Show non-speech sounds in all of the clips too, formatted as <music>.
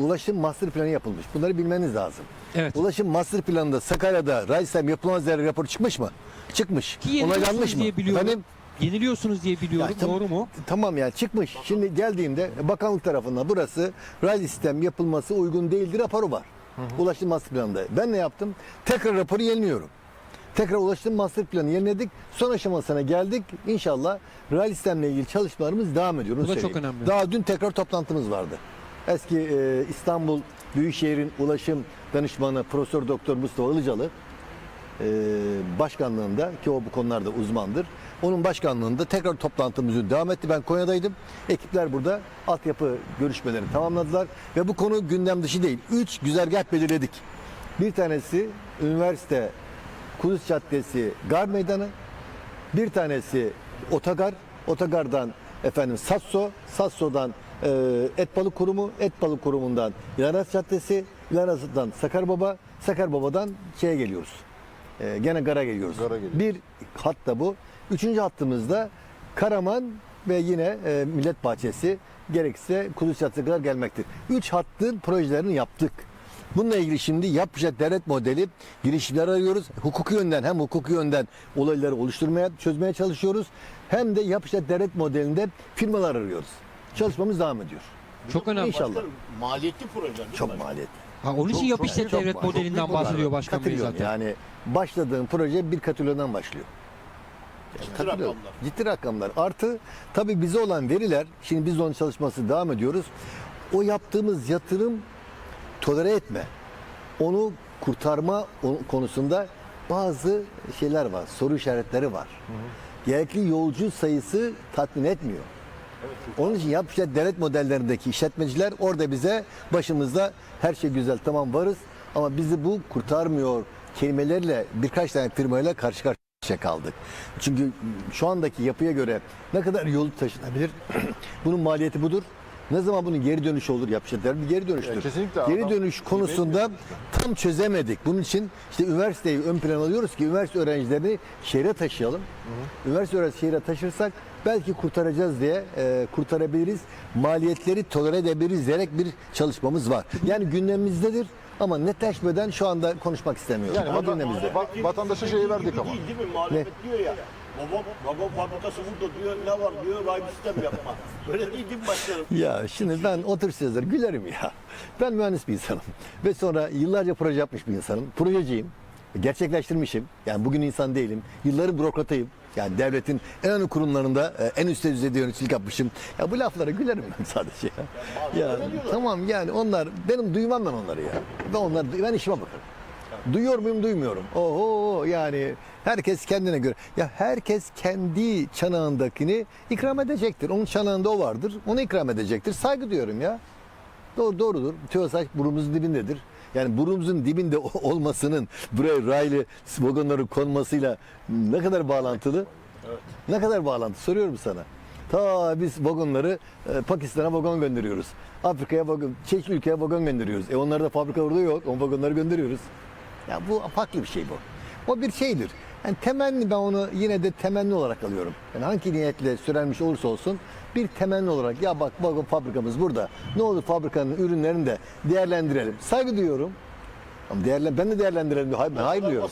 ulaşım master planı yapılmış. Bunları bilmeniz lazım. Evet. Ulaşım master planında Sakarya'da Raysem yapılmaz değerli rapor çıkmış mı? Çıkmış. Ki Onaylanmış mı? diye biliyorum. Efendim? Yeniliyorsunuz diye biliyorum. Ya tam- Doğru mu? Tamam yani çıkmış. Şimdi geldiğimde bakanlık tarafından burası raylı sistem yapılması uygun değildir raporu var. Ulaşım master planında. Ben ne yaptım? Tekrar raporu yeniliyorum. Tekrar ulaşım master planı yeniledik. Son aşamasına geldik. İnşallah raylı sistemle ilgili çalışmalarımız devam ediyor. onu Bu da çok söyleyeyim. önemli. Daha dün tekrar toplantımız vardı. Eski e, İstanbul Büyükşehir'in ulaşım danışmanı Profesör Doktor Mustafa Ilıcalı e, başkanlığında ki o bu konularda uzmandır. Onun başkanlığında tekrar toplantımızı devam etti. Ben Konya'daydım. Ekipler burada altyapı görüşmelerini tamamladılar ve bu konu gündem dışı değil. Üç güzergah belirledik. Bir tanesi üniversite Kudüs Caddesi Gar Meydanı. Bir tanesi Otogar. Otogardan efendim Sasso, Sasso'dan Et Balık Kurumu, Et Balık Kurumu'ndan İlaras Caddesi, İlaras'tan Sakarbaba, Sakarbaba'dan şeye geliyoruz. E, gene Gar'a geliyoruz. Gar'a geliyoruz. Bir hat da bu. Üçüncü hattımızda Karaman ve yine e, Millet Bahçesi gerekirse Kudüs Caddesi'ne kadar gelmektir. Üç hattın projelerini yaptık. Bununla ilgili şimdi yapacak devlet modeli girişimler arıyoruz. Hukuki yönden hem hukuki yönden olayları oluşturmaya, çözmeye çalışıyoruz. Hem de yapacak devlet modelinde firmalar arıyoruz. Çalışmamız devam ediyor. Çok önemli. İnşallah. Maliyetli projeler değil mi Çok başkanım? maliyetli. Ha, onun için yap işlet çok devlet çok modelinden bahsediyor. Başkan Bey zaten. Yani başladığın proje bir katrilyondan başlıyor. Ciddi Katılıyorum. rakamlar. Ciddi rakamlar. Artı tabii bize olan veriler, şimdi biz onun çalışması devam ediyoruz. O yaptığımız yatırım tolere etme, onu kurtarma o- konusunda bazı şeyler var, soru işaretleri var. Gerekli yolcu sayısı tatmin etmiyor. Onun için yapacak devlet modellerindeki işletmeciler orada bize başımızda her şey güzel tamam varız ama bizi bu kurtarmıyor kelimelerle birkaç tane firmayla karşı karşıya kaldık. Çünkü şu andaki yapıya göre ne kadar yol taşınabilir? <clears throat> Bunun maliyeti budur. Ne zaman bunun geri dönüşü olur yapacaklar bir geri dönüştür. Ya kesinlikle geri dönüş konusunda tam çözemedik. Bunun için işte üniversiteyi ön plan alıyoruz ki üniversite öğrencilerini şehre taşıyalım. Üniversite öğrencisi şehre taşırsak belki kurtaracağız diye e, kurtarabiliriz. Maliyetleri tolere edebiliriz diyerek bir çalışmamız var. Yani gündemimizdedir ama netleşmeden şu anda konuşmak istemiyorum. Yani vatan- gündemimizde. va- vatandaşa şeyi verdik ama. Değil, değil mi? Muhalefet diyor ya. Babam, babam fabrikası burada diyor. Ne var diyor. Ray sistem yapma. <laughs> Böyle değil değil mi başkanım? Ya şimdi ben o tür gülerim ya. Ben mühendis bir insanım. Ve sonra yıllarca proje yapmış bir insanım. Projeciyim. Gerçekleştirmişim. Yani bugün insan değilim. Yılların bürokratıyım. Yani devletin en önemli kurumlarında e, en üst düzeyde yöneticilik yapmışım. Ya bu laflara gülerim ben sadece ya. Ya tamam yani onlar benim duymam ben onları ya. Ben onlar ben işime bakarım. Duyuyor muyum duymuyorum. Oho yani herkes kendine göre. Ya herkes kendi çanağındakini ikram edecektir. Onun çanağında o vardır. Onu ikram edecektir. Saygı diyorum ya. Doğru doğrudur. TÜOSAŞ burnumuzun dibindedir. Yani burnumuzun dibinde <laughs> olmasının buraya raylı vagonların konmasıyla ne kadar bağlantılı? Ne kadar bağlantı? Soruyorum sana. Ta biz vagonları e, Pakistan'a vagon gönderiyoruz. Afrika'ya vagon, çeşitli ülkeye vagon gönderiyoruz. E onlarda fabrika orada yok. O vagonları gönderiyoruz. Ya bu farklı bir şey bu. O bir şeydir. Yani temenni ben onu yine de temenni olarak alıyorum. Yani hangi niyetle söylenmiş olursa olsun bir temenni olarak ya bak vagon fabrikamız burada. Ne olur fabrikanın ürünlerini de değerlendirelim. Saygı duyuyorum. Ama değerlen, ben de değerlendirelim diyor. Hayır, hayır diyorum.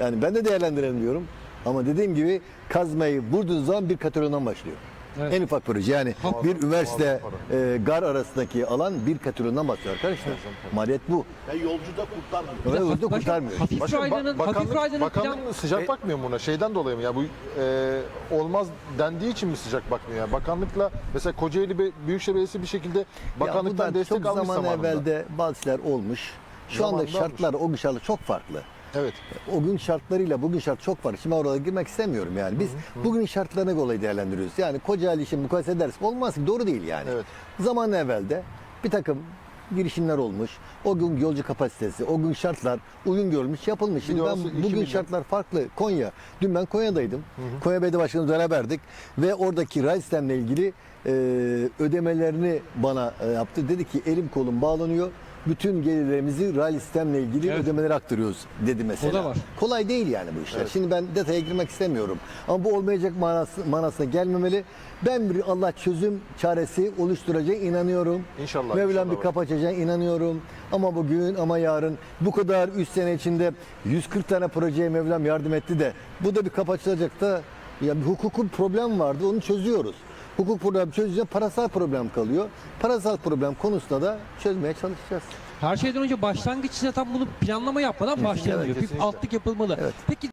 Yani ben de değerlendirelim diyorum. Ama dediğim gibi kazmayı vurduğunuz zaman bir katrilyondan başlıyor. Evet. En ufak proje yani Muazzam- bir üniversite e, gar arasındaki alan bir katrilyondan başlıyor arkadaşlar. Maliyet bu. Ve yolcu da kurtarmıyor. Başkan, hızlı kurtarmıyor. Hafif Başka, Raylı'nın, ba- Hafif bakanlık, Raylı'nın bakanlık plan... sıcak E- bakmıyor mu buna? Şeyden dolayı mı ya bu e, olmaz dendiği için mi sıcak bakmıyor ya? Bakanlıkla mesela Kocaeli Büyükşehir Belediyesi bir şekilde bakanlıktan bu da destek çok almış zaman zamanında. evvelde bazı şeyler olmuş. Şu andaki Zamanında şartlar o gün şartları çok farklı. Evet. O gün şartlarıyla bugün şart çok farklı. Şimdi oraya girmek istemiyorum yani. Biz bugün şartlarına göre değerlendiriyoruz. Yani Kocaeli için mukayese edersek olmaz ki. Doğru değil yani. Evet. Zaman evvelde bir takım girişimler olmuş. O gün yolcu kapasitesi, o gün şartlar uygun görülmüş, yapılmış. Şimdi ben bugün milyon. şartlar farklı. Konya. Dün ben Konya'daydım. Konya Belediye Başkanı beraberdik ve oradaki ray sistemle ilgili e, ödemelerini bana e, yaptı. Dedi ki elim kolum bağlanıyor. Bütün gelirlerimizi rally sistemle ilgili Evet. ödemelere aktarıyoruz dedi mesela. O da var. Kolay değil yani bu işler. Şimdi ben detaya girmek istemiyorum. Ama bu olmayacak manası, manasına gelmemeli. Ben bir Allah çözüm çaresi oluşturacağına inanıyorum. İnşallah, Mevlam inşallah bir kapı açacağına inanıyorum. Ama bugün ama yarın bu kadar 3 sene içinde 140 tane projeye Mevlam yardım etti de bu da bir kapı açılacak da ya bir hukukun problem vardı onu çözüyoruz. Hukuk problemi çözünce parasal problem kalıyor. Parasal problem konusunda da çözmeye çalışacağız. Her şeyden önce başlangıç zaten bunu planlama yapmadan başlanıyor. Bir kesinlikle. altlık yapılmalı. Evet. Peki